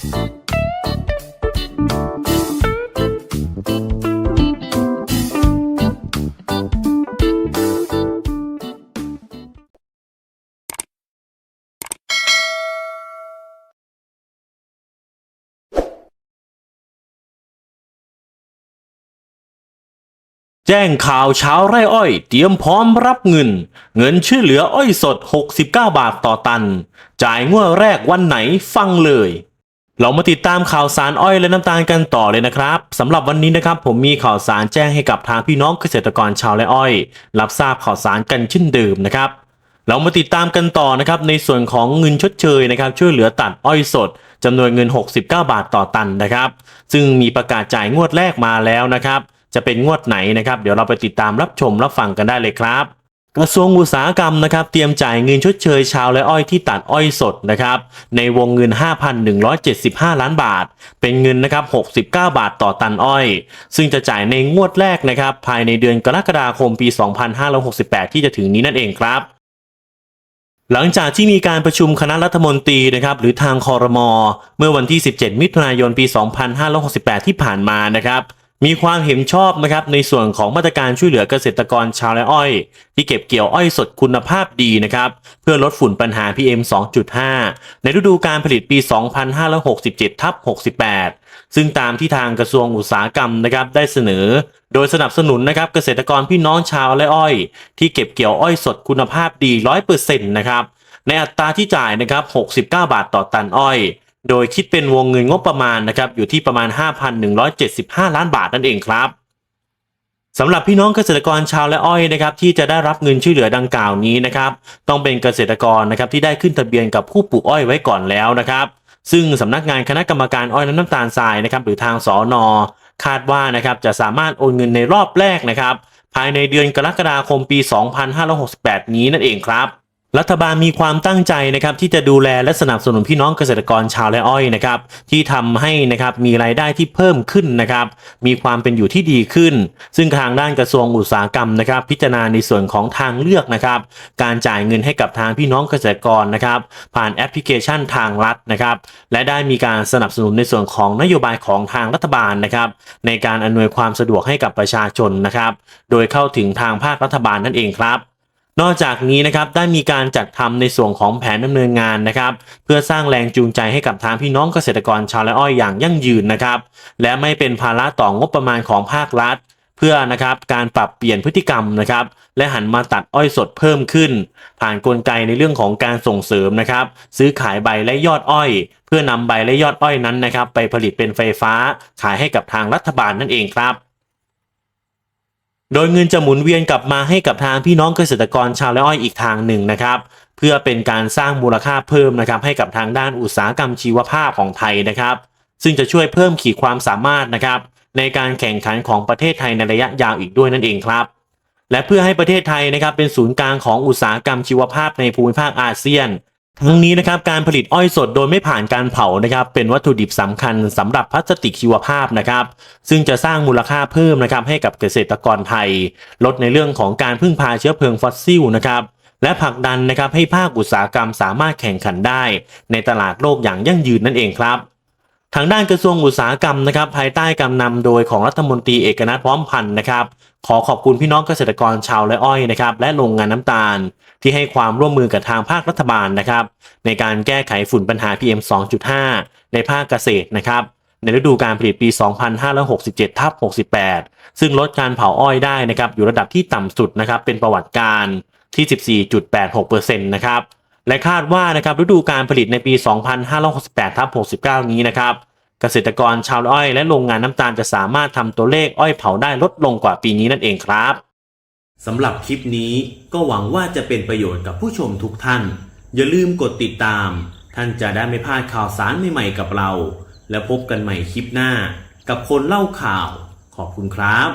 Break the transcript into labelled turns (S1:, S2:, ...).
S1: แจ้งข่าวเช้าไร่อ้อย เตรียมพร้อมรับเงิน เงินช่วยเหลืออ้อยสด 69 บาทต่อตัน จ่ายงวดแรกวันไหนฟังเลย เรามาติดตามข่าวสารอ้อยและน้ำตาลกันต่อเลยนะครับสำหรับวันนี้นะครับผมมีข่าวสารแจ้งให้กับทางพี่น้องเกษตรกรชาวไร่อ้อย รับทราบข่าวสารกันเช่นเดิมนะครับ เรามาติดตามกันต่อนะครับในส่วนของเงินชดเชยนะครับช่วยเหลือตัดอ้อยสดจำนวนเงิน 69 บาทต่อตันนะครับ ซึ่งมีประกาศจ่ายงวดแรกมาแล้วนะครับ จะเป็นงวดไหนนะครับ เดี๋ยวเราไปติดตามรับชมรับฟังกันได้เลยครับ กระทรวงอุตสาหกรรมนะครับเตรียมจ่ายเงินชดเชยชาวและอ้อยที่ตัดอ้อยสดนะครับในวงเงิน 5,175 ล้านบาท เป็นเงินนะครับ69 บาทต่อตันอ้อย ซึ่งจะจ่ายในงวดแรกนะครับภายในเดือนกรกฎาคมปี 2568 ที่จะถึงนี้นั่นเองครับหลังจากที่มีการประชุมคณะรัฐมนตรีนะครับหรือทางคอรมอเมื่อวันที่ 17 มิถุนายน ปี 2568 ที่ผ่านมานะครับ มีความเห็นชอบนะครับในส่วนของมาตรการช่วยเหลือเกษตรกรชาวไร่อ้อย ที่เก็บเกี่ยวอ้อยสดคุณภาพดีนะครับเพื่อลดฝุ่นปัญหา PM 2.5 ในฤดูการผลิตปี 2567ทับ68 ซึ่งตามที่ทางกระทรวงอุตสาหกรรมนะครับได้เสนอ โดยสนับสนุนนะครับเกษตรกรพี่น้องชาวไร่อ้อย ที่เก็บเกี่ยวอ้อยสดคุณภาพดี 100%นะครับในอัตราที่จ่ายนะครับ69 บาทต่อตันอ้อย โดยคิดเป็นวงเงินงบประมาณนะครับอยู่ที่ประมาณ 5,175 ล้านบาทนั่นเองครับสำหรับพี่น้องเกษตรกรชาวและอ้อยนะครับที่จะได้รับเงินช่วยเหลือดังกล่าวนี้นะครับต้องเป็นเกษตรกรนะครับที่ได้ขึ้นทะเบียนกับผู้ปลูกอ้อยไว้ก่อนแล้วนะครับ ซึ่งสำนักงานคณะกรรมการอ้อยและน้ำตาลทรายนะครับหรือทางสอนอคาดว่านะครับจะสามารถโอนเงินในรอบแรกนะครับภายในเดือนกรกฎาคมปี 2568 นี้นั่นเองครับ รัฐบาลมีความตั้งใจนะครับที่จะดูแลและสนับสนุนพี่น้องเกษตรกรชาวและอ้อยนะครับที่ทำให้นะครับมีรายได้ที่เพิ่มขึ้นนะครับมีความเป็นอยู่ที่ดีขึ้น ซึ่งทางด้านกระทรวงอุตสาหกรรมนะครับ พิจารณาในส่วนของทางเลือกนะครับการจ่ายเงินให้กับทางพี่น้องเกษตรกรนะครับ ผ่านแอปพลิเคชันทางรัฐนะครับ และได้มีการสนับสนุนในส่วนของนโยบายของทางรัฐบาลนะครับ ในการอำนวยความสะดวกให้กับประชาชนนะครับ โดยเข้าถึงทางภาครัฐบาลนั่นเองครับ นอกจากนี้นะครับได้มีการจัดทำในส่วนของแผนดำเนินงานนะครับเพื่อสร้างแรงจูงใจให้กับทางพี่น้องเกษตรกรชาวไร่อ้อยอย่างยั่งยืนนะครับและไม่เป็นภาระต่องบประมาณของภาครัฐ เพื่อนะครับการปรับเปลี่ยนพฤติกรรมนะครับและหันมาตัดอ้อยสดเพิ่มขึ้น ผ่านกลไกในเรื่องของการส่งเสริมนะครับซื้อขายใบและยอดอ้อย เพื่อนำใบและยอดอ้อยนั้นนะครับไปผลิตเป็นไฟฟ้าขายให้กับทางรัฐบาลนั่นเองครับ โดยเงินจะหมุนเวียนกลับมาให้กับทางพี่น้องเกษตรกรชาวไร่อ้อยอีกทางหนึ่งนะครับ เพื่อเป็นการสร้างมูลค่าเพิ่มนะครับ ให้กับทางด้านอุตสาหกรรมชีวภาพของไทยนะครับ ซึ่งจะช่วยเพิ่มขีดความสามารถนะครับ ในการแข่งขันของประเทศไทยในระยะยาวอีกด้วยนั่นเองครับ และเพื่อให้ประเทศไทยนะครับเป็นศูนย์กลางของอุตสาหกรรมชีวภาพในภูมิภาคอาเซียน ทั้งนี้นะครับการผลิตอ้อยสดโดยไม่ผ่านการเผานะครับเป็นวัตถุดิบสำคัญสำหรับพลาสติกชีวภาพนะครับซึ่งจะสร้างมูลค่าเพิ่มนะครับให้กับเกษตรกรไทย ลดในเรื่องของการพึ่งพาเชื้อเพลิงฟอสซิลนะครับและผลักดันนะครับให้ภาคอุตสาหกรรมสามารถแข่งขันได้ ในตลาดโลกอย่างยั่งยืนนั่นเองครับ ทางด้านกระทรวงอุตสาหกรรมนะครับภายใต้การนำโดยของรัฐมนตรีเอกนัทพร้อมพันธ์นะครับ ขอขอบคุณพี่น้องเกษตรกรชาวและอ้อยนะครับและโรงงานน้ำตาล ที่ให้ความร่วมมือกับทางภาครัฐบาลนะครับ ในการแก้ไขฝุ่นปัญหา PM 2.5 ในภาคเกษตรนะครับในฤดูการผลิตปี 2567ทับ68 ซึ่งลดการเผาอ้อยได้นะครับอยู่ระดับที่ต่ำสุดนะครับเป็นประวัติการที่ 14.86%นะครับ และคาดว่านะครับฤดูการผลิตในปี 2568ทับ69 นี้นะครับเกษตรกรชาวอ้อยและโรงงานน้ำตาลจะสามารถทำตัวเลขอ้อยเผาได้ลดลงกว่าปีนี้นั่นเองครับสำหรับคลิปนี้ก็หวังว่าจะเป็นประโยชน์กับผู้ชมทุกท่าน อย่าลืมกดติดตาม ท่านจะได้ไม่พลาดข่าวสารใหม่ๆกับเรา แล้วพบกันใหม่คลิปหน้า กับคนเล่าข่าว ขอบคุณครับ